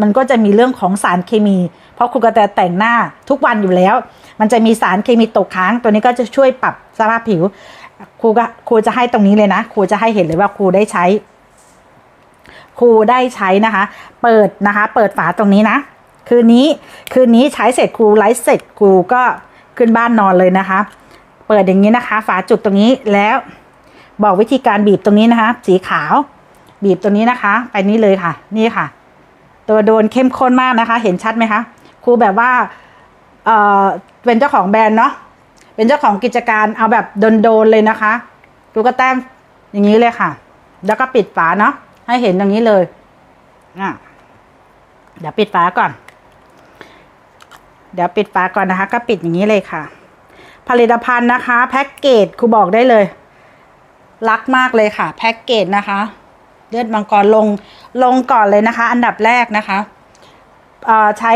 มันก็จะมีเรื่องของสารเคมี เพราะครูกระแตแต่งหน้าทุกวันอยู่แล้ว มันจะมีสารเคมีตกค้าง ตัวนี้ก็จะช่วยปรับสภาพผิว ครูก็ครูจะให้ตรงนี้เลยนะ ครูจะให้เห็นเลยว่าครูได้ใช้ ครูได้ใช้นะคะ เปิดนะคะ เปิดฝาตรงนี้นะ คืนนี้คืนนี้ใช้เสร็จครูไลฟ์เสร็จครูก็ขึ้นบ้านนอนเลยนะคะ เปิดอย่างนี้นะคะ ฝาจุดตรงนี้แล้วบอกวิธีการบีบตรงนี้นะคะ สีขาว บีบตรงนี้นะคะ ไปนี้เลยค่ะ นี่ค่ะ ตัวโดนเข้มข้นมากนะคะ เห็นชัดไหมคะครูแบบว่าเออเป็นเจ้าของแบรนด์เนาะเป็นเจ้าของกิจการเอาแบบโดนๆเลยนะคะครูก็แต้มอย่างนี้เลยค่ะ แล้วก็ปิดฝาเนาะให้เห็นอย่างนี้เลยอะเดี๋ยวปิดฝาก่อน เดี๋ยวปิดฝาก่อนนะคะ ก็ปิดอย่างนี้เลยค่ะ ผลิตภัณฑ์นะคะ แพ็กเกจครูบอกได้เลย รักมากเลยค่ะ แพ็กเกจนะคะ เลือดมังกรลง ลงก่อนเลยนะคะ อันดับแรกนะคะใช้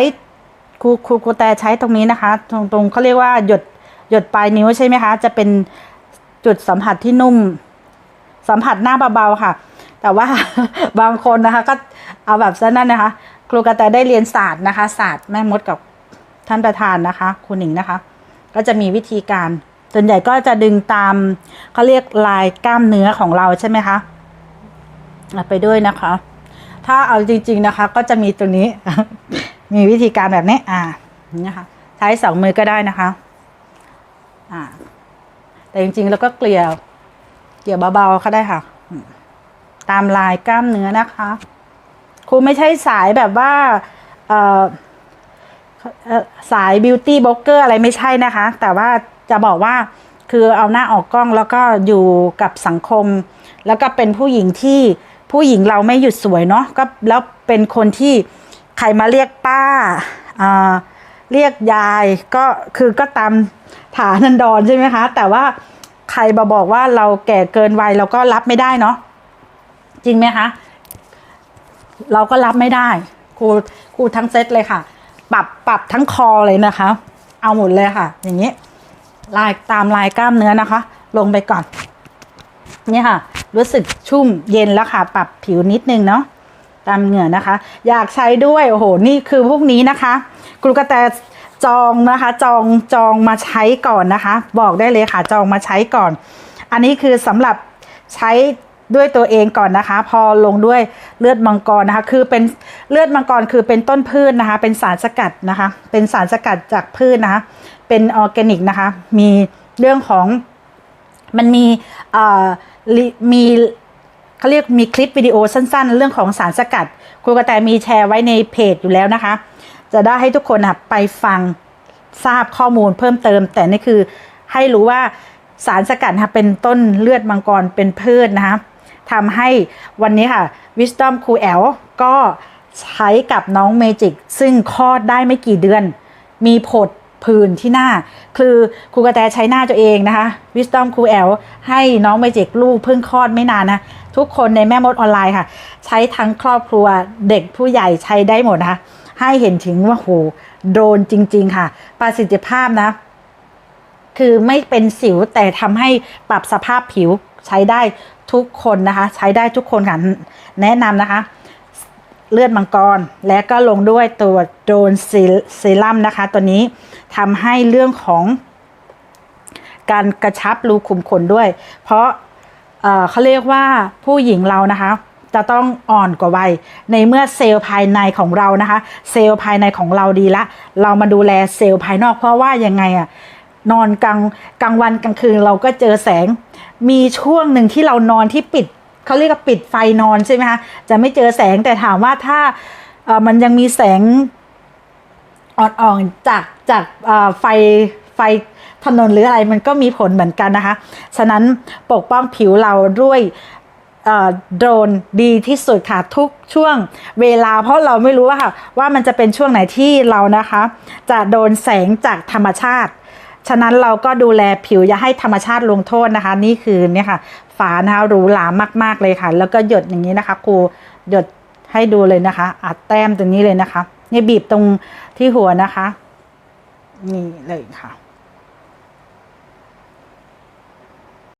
ครูครูครูแต่ใช้ตรงนี้นะคะ ตรงตรงเขาเรียกว่าหยดหยดปลายนิ้วใช่ไหมคะ จะเป็นจุดสัมผัสที่นุ่ม สัมผัสหน้าเบาๆค่ะ แต่ว่าบางคนนะคะ ก็เอาแบบซะนั่นนะคะ ครูกระแตได้เรียนศาสตร์นะคะ ศาสตร์แม่มดกับท่านประธานนะคะครูหนิงนะคะ ก็จะมีวิธีการส่วนใหญ่ก็จะดึงตามเขาเรียกลายกล้ามเนื้อของเราใช่ไหมคะไปด้วยนะคะ ถ้าเอาจริง ๆนะคะ ก็จะมีตัวนี้ มีวิธีการแบบนี้ อ่านี่นะคะใช้สองมือก็ได้นะคะ อ่า แต่จริงๆ แล้วก็เกลี่ยเกลี่ยเบาๆก็ได้ค่ะ ตามลายกล้ามเนื้อนะคะครูไม่ใช่สายแบบว่าเอ่อเอ่อสายบิวตี้บล็อกเกอร์อะไรไม่ใช่นะคะ แต่ว่าจะบอกว่าคือเอาหน้าออกกล้องแล้วก็อยู่กับสังคม แล้วก็เป็นผู้หญิงที่ ผู้หญิงเราไม่หยุดสวยเนาะก็แล้วเป็นคนที่ใครมาเรียกป้าอ่าเรียกยายก็คือก็ตามฐานันดรใช่ไหมคะ แต่ว่าใครมาบอกว่าเราแก่เกินวัยเราก็รับไม่ได้เนาะจริงไหมคะ เราก็รับไม่ได้ครูครูทั้งเซตเลยค่ะ ปรับปรับทั้งคอเลยนะคะ เอาหมดเลยค่ะ อย่างนี้ ลายตามลายกล้ามเนื้อนะคะ ลงไปก่อน นี่ค่ะ รู้สึกชุ่มเย็นแล้วค่ะ ปรับผิวนิดนึงเนาะตามเหงื่อนะคะ อยากใช้ด้วย โอ้โห นี่คือพวกนี้นะคะกรูกระแตจองนะคะ จองจองมาใช้ก่อนนะคะ บอกได้เลยค่ะ จองมาใช้ก่อน อันนี้คือสำหรับใช้ด้วยตัวเองก่อนนะคะ พอลงด้วยเลือดมังกรนะคะ คือเป็นเลือดมังกรคือเป็นต้นพืชนะคะ เป็นสารสกัดนะคะ เป็นสารสกัดจากพืชนะคะ เป็นออร์แกนิกนะคะ มีเรื่องของมันมีเอ่อ มีเขาเรียกมีคลิปวิดีโอสั้น ๆ เรื่องของสารสกัดครูกระแตมีแชร์ไว้ในเพจอยู่แล้วนะคะ จะได้ให้ทุกคนไปฟังทราบข้อมูลเพิ่มเติม แต่นี่คือให้รู้ว่าสารสกัดนะคะเป็นต้นเลือดมังกรเป็นพืชนะคะทำให้วันนี้ค่ะ Wisdom ครูแอลก็ใช้กับน้องเมจิก ซึ่งคลอดได้ไม่กี่เดือน มีผด ผื่นที่หน้า คือครูกระแตใช้หน้าตัวเองนะคะ Wisdom ครูแอลให้น้องเมจิกลูกเพิ่งคลอดไม่นานนะทุกคนในแม่มดออนไลน์ค่ะ ใช้ทั้งครอบครัวเด็กผู้ใหญ่ใช้ได้หมดนะคะให้เห็นถึงว่าโหโดนจริง ๆ ค่ะ ประสิทธิภาพนะ คือไม่เป็นสิวแต่ทำให้ปรับสภาพผิวใช้ได้ทุกคนนะคะ ใช้ได้ทุกคนค่ะ แนะนำนะคะ เลือดมังกร และก็ลงด้วยตัวโดนเซรั่มนะคะ ตัวนี้ ทำให้เรื่องของการกระชับรูขุมขนด้วย เพราะเเขาเรียกว่าผู้หญิงเรานะคะ จะต้องอ่อนกว่าวัย ในเมื่อเซลล์ภายในของเรานะคะ เซลล์ภายในของเราดีละ เรามาดูแลเซลล์ภายนอกเพราะว่ายังไงอะนอนกลางกลางวันกลางคืนเราก็เจอแสง มีช่วงหนึ่งที่เรานอนที่ปิดเขาเรียกว่าปิดไฟนอนใช่ไหมคะ จะไม่เจอแสงแต่ถามว่าถ้ามันยังมีแสง อ่อนๆจากจากไฟไฟถนนหรืออะไรมันก็มีผลเหมือนกันนะคะ ฉะนั้นปกป้องผิวเราด้วยโดรนดีที่สุดค่ะทุกช่วงเวลา เพราะเราไม่รู้ว่าค่ะว่ามันจะเป็นช่วงไหนที่เรานะคะ จะโดนแสงจากธรรมชาติ ฉะนั้นเราก็ดูแลผิวอย่าให้ธรรมชาติลงโทษนะคะ นี่คือเนี่ยค่ะฝานะคะหรูหรามาก ๆเลยค่ะ แล้วก็หยดอย่างนี้นะคะครูหยดให้ดูเลยนะคะ อัดแต้มตรงนี้เลยนะคะ นี่บีบตรงที่หัวนะคะ นี่เลยค่ะ